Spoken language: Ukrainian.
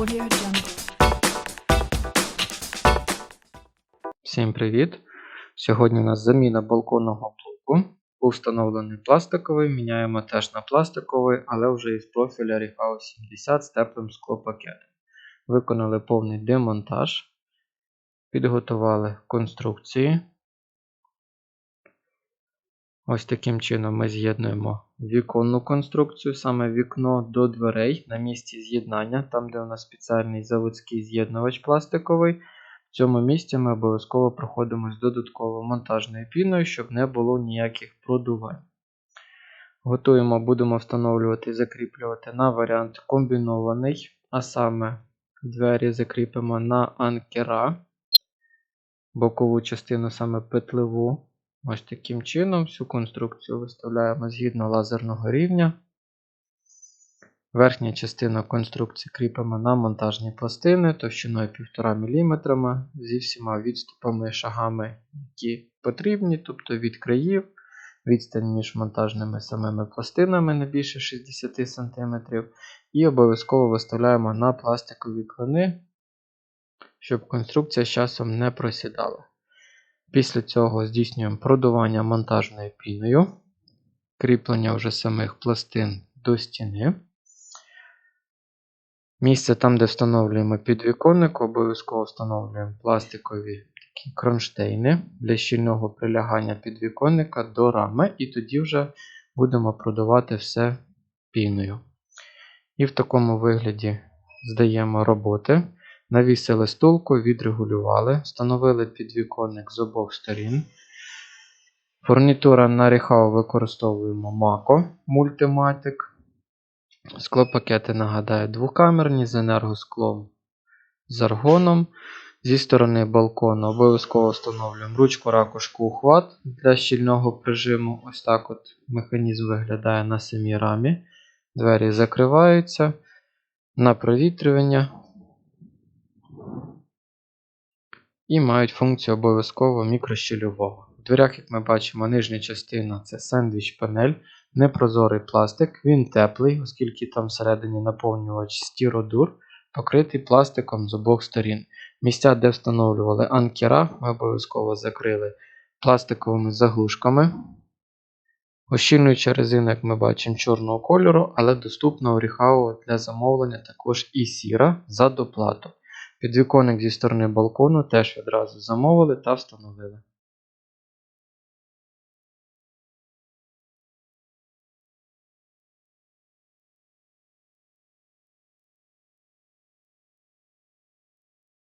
Audio. Всім привіт! Сьогодні у нас заміна балконного блоку. Був встановлений пластиковий, міняємо теж на пластиковий, але вже із профіля Rehau 70 з теплим склопакетом. Виконали повний демонтаж, підготували конструкції. Ось таким чином ми з'єднуємо віконну конструкцію, саме вікно до дверей на місці з'єднання, там де у нас спеціальний заводський з'єднувач пластиковий. В цьому місці ми обов'язково проходимо з додатково монтажною піною, щоб не було ніяких продувань. Готуємо, будемо встановлювати і закріплювати на варіант комбінований, а саме двері закріпимо на анкера, бокову частину саме петлеву. Ось таким чином всю конструкцію виставляємо згідно лазерного рівня. Верхня частина конструкції кріпимо на монтажні пластини товщиною 1,5 мм зі всіма відступами і шагами, які потрібні, тобто від країв, відстань між монтажними самими пластинами не більше 60 см. І обов'язково виставляємо на пластикові клини, щоб конструкція з часом не просідала. Після цього здійснюємо продування монтажною піною, кріплення вже самих пластин до стіни. Місце там, де встановлюємо підвіконник, обов'язково встановлюємо пластикові такі кронштейни для щільного прилягання підвіконника до рами, і тоді вже будемо продавати все піною. І в такому вигляді здаємо роботи. Навісили стулку, відрегулювали, встановили підвіконник з обох сторін. Фурнітура на Rehau використовуємо Mako Multimatic. Склопакети, нагадаю, двокамерні з енергосклом з аргоном. Зі сторони балкону обов'язково встановлюємо ручку ракушку ухват для щільного прижиму. Ось так от механізм виглядає на самій рамі. Двері закриваються на провітрювання і мають функцію обов'язково мікрощільового. В дверях, як ми бачимо, нижня частина це сендвіч панель, непрозорий пластик, він теплий, оскільки там всередині наповнювач стіродур, покритий пластиком з обох сторін. Місця, де встановлювали анкера, ми обов'язково закрили пластиковими заглушками. Ощільнююча резина, як ми бачимо, чорного кольору, але доступна у Rehau для замовлення також і сіра за доплату. Підвіконник зі сторони балкону теж відразу замовили та встановили.